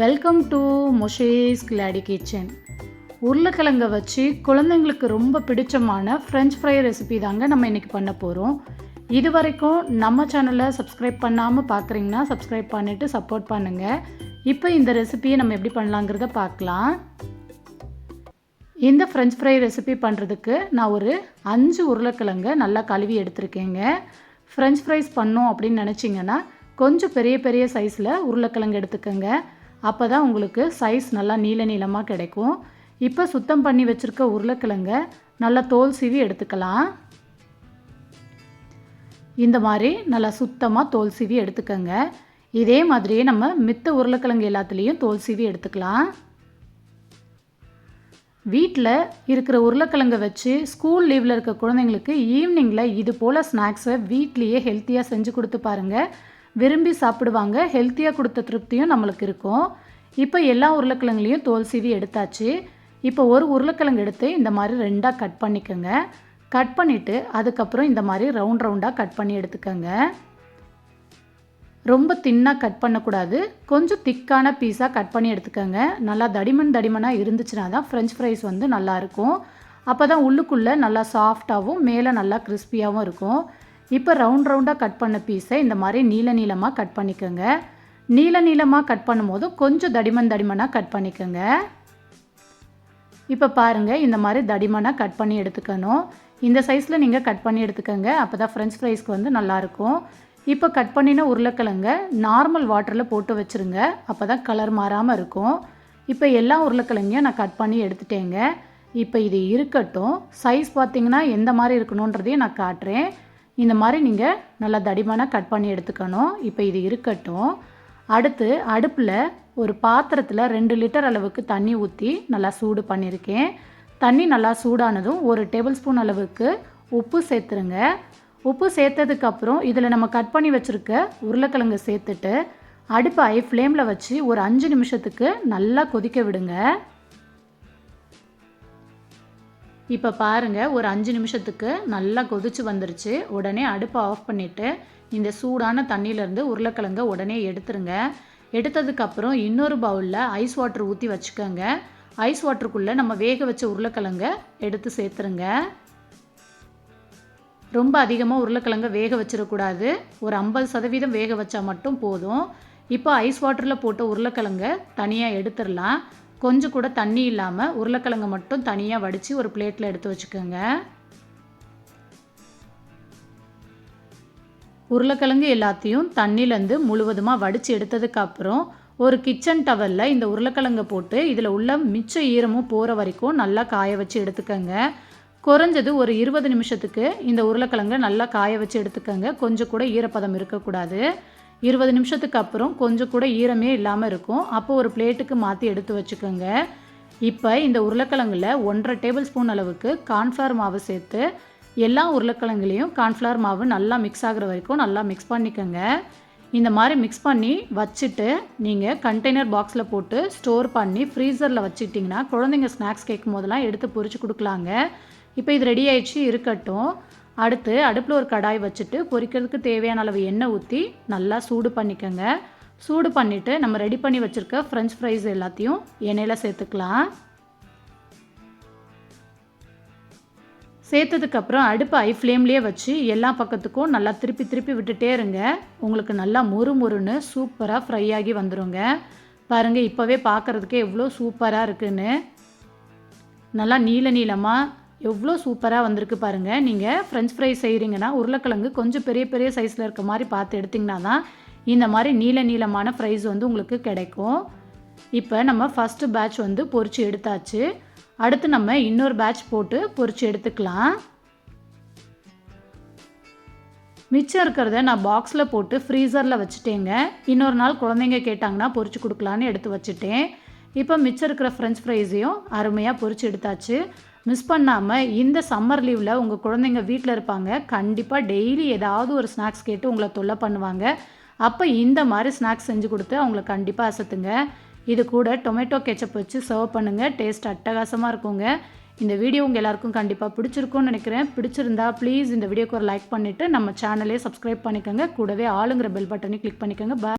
Welcome to மொஷேஸ் கிளாடி kitchen உருளைக்கிழங்கை வச்சு குழந்தைங்களுக்கு ரொம்ப பிடிச்சமான ஃப்ரெஞ்ச் ஃப்ரை ரெசிபி தாங்க நம்ம இன்றைக்கி பண்ண போகிறோம் இது வரைக்கும் நம்ம சேனலை சப்ஸ்கிரைப் பண்ணாமல் பார்க்குறீங்கன்னா சப்ஸ்கிரைப் பண்ணிவிட்டு சப்போர்ட் பண்ணுங்கள் இப்போ இந்த ரெசிபியை நம்ம எப்படி பண்ணலாங்கிறத பார்க்கலாம். இந்த ஃப்ரெஞ்ச் ஃப்ரை ரெசிபி பண்ணுறதுக்கு நான் ஒரு அஞ்சு உருளைக்கிழங்கை நல்லா கழுவி எடுத்திருக்கேங்க. ஃப்ரெஞ்ச் ஃப்ரைஸ் பண்ணோம் அப்படின்னு நினச்சிங்கன்னா கொஞ்சம் பெரிய பெரிய சைஸில் உருளைக்கிழங்கு எடுத்துக்கோங்க. அப்போ தான் உங்களுக்கு சைஸ் நல்லா நீள நீளமாக கிடைக்கும். இப்போ சுத்தம் பண்ணி வச்சுருக்க உருளைக்கிழங்க நல்லா தோல் சீவி எடுத்துக்கலாம். இந்த மாதிரி நல்லா சுத்தமாக தோல் சீவி எடுத்துக்கோங்க. இதே மாதிரியே நம்ம மித்த உருளைக்கிழங்கு எல்லாத்துலேயும் தோல் சீவி எடுத்துக்கலாம். வீட்டில் இருக்கிற உருளைக்கிழங்கை வச்சு ஸ்கூல் லீவில் இருக்க குழந்தைங்களுக்கு ஈவினிங்கில் இது போல் ஸ்நாக்ஸை வீட்லேயே ஹெல்த்தியாக செஞ்சு கொடுத்து பாருங்கள் விரும்பி சாப்பிடுவாங்க ஹெல்த்தியாக கொடுத்த திருப்தியும் நம்மளுக்கு இருக்கும். இப்போ எல்லா உருளைக்கிழங்குலையும் தோல் சீவி எடுத்தாச்சு. இப்போ ஒரு உருளைக்கிழங்கு எடுத்து இந்த மாதிரி ரெண்டாக கட் பண்ணிக்கோங்க. கட் பண்ணிவிட்டு அதுக்கப்புறம் இந்த மாதிரி ரவுண்ட் ரவுண்டாக கட் பண்ணி எடுத்துக்கோங்க. ரொம்ப தின்னாக கட் பண்ணக்கூடாது. கொஞ்சம் திக்கான பீஸாக கட் பண்ணி எடுத்துக்கோங்க. நல்லா தடிமன் தடிமனாக இருந்துச்சுன்னா தான் ஃப்ரெஞ்ச் ஃப்ரைஸ் வந்து நல்லாயிருக்கும் அப்போ தான் உள்ளுக்குள்ளே நல்லா சாஃப்டாகவும் மேலே நல்லா கிறிஸ்பியாகவும் இருக்கும். இப்போ ரவுண்ட் ரவுண்டாக கட் பண்ண பீஸை இந்த மாதிரி நீல நீளமாக கட் பண்ணிக்கோங்க. நீல நீளமாக கட் பண்ணும்போதும் கொஞ்சம் தடிமன் தடிமனாக கட் பண்ணிக்கோங்க. இப்போ பாருங்கள் இந்த மாதிரி தடிமனாக கட் பண்ணி எடுத்துக்கணும். இந்த சைஸில் நீங்கள் கட் பண்ணி எடுத்துக்கோங்க அப்போ தான் ஃப்ரெஞ்ச் ஃப்ரைஸ்க்கு வந்து நல்லாயிருக்கும் இப்போ கட் பண்ணின உருளைக்கிழங்க நார்மல் வாட்டரில் போட்டு வச்சுருங்க அப்போ தான் கலர் மாறாமல் இருக்கும். இப்போ எல்லா உருளைக்கிழங்கையும் நான் கட் பண்ணி எடுத்துட்டேங்க. இப்போ இது இருக்கட்டும் சைஸ் பார்த்திங்கன்னா எந்த மாதிரி இருக்கணுன்றதையும் நான் காட்டுறேன். இந்த மாதிரி நீங்கள் நல்லா தடிமனாக கட் பண்ணி எடுத்துக்கணும். இப்போ இது இருக்கட்டும். அடுத்து அடுப்பில் ஒரு பாத்திரத்தில் ரெண்டு லிட்டர் அளவுக்கு தண்ணி ஊற்றி நல்லா சூடு பண்ணியிருக்கேன். தண்ணி நல்லா சூடானதும் ஒரு டேபிள் ஸ்பூன் அளவுக்கு உப்பு சேர்த்துருங்க. உப்பு சேர்த்ததுக்கப்புறம் இதில் நம்ம கட் பண்ணி வச்சுருக்க உருளைக்கிழங்கு சேர்த்துட்டு அடுப்பை ஐ ஃப்ளேமில் வச்சு ஒரு அஞ்சு நிமிஷத்துக்கு நல்லா கொதிக்க விடுங்க. இப்போ பாருங்கள் ஒரு அஞ்சு நிமிஷத்துக்கு நல்லா கொதிச்சு வந்துருச்சு. உடனே அடுப்பை ஆஃப் பண்ணிவிட்டு இந்த சூடான தண்ணியிலேருந்து உருளைக்கிழங்க உடனே எடுத்துருங்க. எடுத்ததுக்கப்புறம் இன்னொரு பவுலில் ஐஸ் வாட்டர் ஊற்றி வச்சுக்கோங்க. ஐஸ் வாட்டருக்குள்ளே நம்ம வேக வச்ச உருளைக்கிழங்க எடுத்து சேர்த்துருங்க. ரொம்ப அதிகமாக உருளைக்கிழங்க வேக வச்சிடக்கூடாது. ஒரு ஐம்பது சதவீதம் வேக வச்சா மட்டும் போதும். இப்போ ஐஸ் வாட்டரில் போட்ட உருளைக்கிழங்க தனியாக எடுத்துடலாம். கொஞ்சம் கூட தண்ணி இல்லாமல் உருளைக்கிழங்கு மட்டும் தனியாக வடித்து ஒரு பிளேட்டில் எடுத்து வச்சுக்கோங்க. உருளைக்கிழங்கு எல்லாத்தையும் தண்ணியிலேருந்து முழுவதுமாக வடித்து எடுத்ததுக்கப்புறம் ஒரு கிச்சன் டவலில் இந்த உருளைக்கிழங்கை போட்டு இதில் உள்ள மிச்ச ஈரமும் போகிற வரைக்கும் நல்லா காய வச்சு எடுத்துக்கோங்க. குறைஞ்சது ஒரு இருபது நிமிஷத்துக்கு இந்த உருளைக்கிழங்கை நல்லா காய வச்சு எடுத்துக்கோங்க. கொஞ்சம் கூட ஈரப்பதம் இருக்கக்கூடாது. இருபது நிமிஷத்துக்கு அப்புறம் கொஞ்சம் கூட ஈரமே இல்லாமல் இருக்கும். அப்போ ஒரு பிளேட்டுக்கு மாற்றி எடுத்து வச்சுக்கோங்க. இப்போ இந்த உருளைக்கிழங்குல ஒன்றரை டேபிள் ஸ்பூன் அளவுக்கு கார்ன்ஃப்ளவர் மாவு சேர்த்து எல்லா உருளைக்கிழங்குலேயும் கார்ன்ஃப்ளவர் மாவு நல்லா மிக்ஸ் ஆகிற வரைக்கும் நல்லா மிக்ஸ் பண்ணிக்கோங்க. இந்த மாதிரி மிக்ஸ் பண்ணி வச்சுட்டு நீங்கள் கண்டெய்னர் பாக்ஸில் போட்டு ஸ்டோர் பண்ணி ஃப்ரீசரில் வச்சுக்கிட்டிங்கன்னா குழந்தைங்க ஸ்நாக்ஸ் கேட்கும் போதெல்லாம் எடுத்து பொறிச்சு கொடுக்கலாங்க. இப்போ இது ரெடி ஆயிடுச்சு இருக்கட்டும். அடுத்து அடுப்பில் ஒரு கடாய் வச்சுட்டு பொரிக்கிறதுக்கு தேவையான அளவு எண்ணெய் ஊற்றி நல்லா சூடு பண்ணிக்கோங்க. சூடு பண்ணிவிட்டு நம்ம ரெடி பண்ணி வச்சுருக்க ஃப்ரெஞ்ச் ஃப்ரைஸ் எல்லாத்தையும் எண்ணெயில் சேர்த்துக்கலாம். சேர்த்ததுக்கப்புறம் அடுப்பு ஐ ஃப்ளேம்லேயே வச்சு எல்லா பக்கத்துக்கும் நல்லா திருப்பி திருப்பி விட்டுட்டே இருங்க. உங்களுக்கு நல்லா மொறு மொறுன்னு சூப்பராக ஃப்ரை ஆகி வந்துடுங்க பாருங்கள் இப்போவே பார்க்குறதுக்கே எவ்வளோ சூப்பராக இருக்குன்னு. நல்லா நீள நீளமாக எவ்வளோ சூப்பராக வந்திருக்கு பாருங்கள் நீங்கள் ஃப்ரெஞ்ச் ஃப்ரை செய்கிறீங்கன்னா உருளைக்கிழங்கு கொஞ்சம் பெரிய பெரிய சைஸில் இருக்க மாதிரி பார்த்து எடுத்திங்கன்னா தான் இந்த மாதிரி நீல நீளமான ஃப்ரைஸ் வந்து உங்களுக்கு கிடைக்கும். இப்போ நம்ம ஃபஸ்ட்டு பேட்ச் வந்து பொரித்து எடுத்தாச்சு. அடுத்து நம்ம இன்னொரு பேட்ச் போட்டு பொறிச்சு எடுத்துக்கலாம். மிச்சம் இருக்கிறத நான் பாக்ஸில் போட்டு ஃப்ரீசரில் வச்சுட்டேங்க. இன்னொரு நாள் குழந்தைங்க கேட்டாங்கன்னா பொறிச்சு கொடுக்கலான்னு எடுத்து வச்சுட்டேன். இப்போ மிச்சம் இருக்கிற ஃப்ரெஞ்ச் ஃப்ரைஸையும் அருமையாக பொறிச்சு எடுத்தாச்சு. மிஸ் பண்ணாமல் இந்த சம்மர் லீவில் உங்கள் குழந்தைங்க வீட்டில் இருப்பாங்க. கண்டிப்பாக டெய்லி ஏதாவது ஒரு ஸ்நாக்ஸ் கேட்டு உங்களை தொல்லை பண்ணுவாங்க. அப்போ இந்த மாதிரி ஸ்நாக்ஸ் செஞ்சு கொடுத்து அவங்கள கண்டிப்பாக அசத்துங்க. இது கூட டொமேட்டோ கெச்சப் வச்சு சர்வ் பண்ணுங்கள் டேஸ்ட் அட்டகாசமாக இருக்குங்க. இந்த வீடியோ உங்கள் எல்லாருக்கும் கண்டிப்பாக பிடிச்சிருக்கும்னு நினைக்கிறேன். பிடிச்சிருந்தா ப்ளீஸ் இந்த வீடியோக்கு ஒரு லைக் பண்ணிவிட்டு நம்ம சேனலே சப்ஸ்கிரைப் பண்ணிக்கோங்க. கூடவே ஆளுங்கிற பெல் பட்டனையும் கிளிக் பண்ணிக்கோங்க. பாய்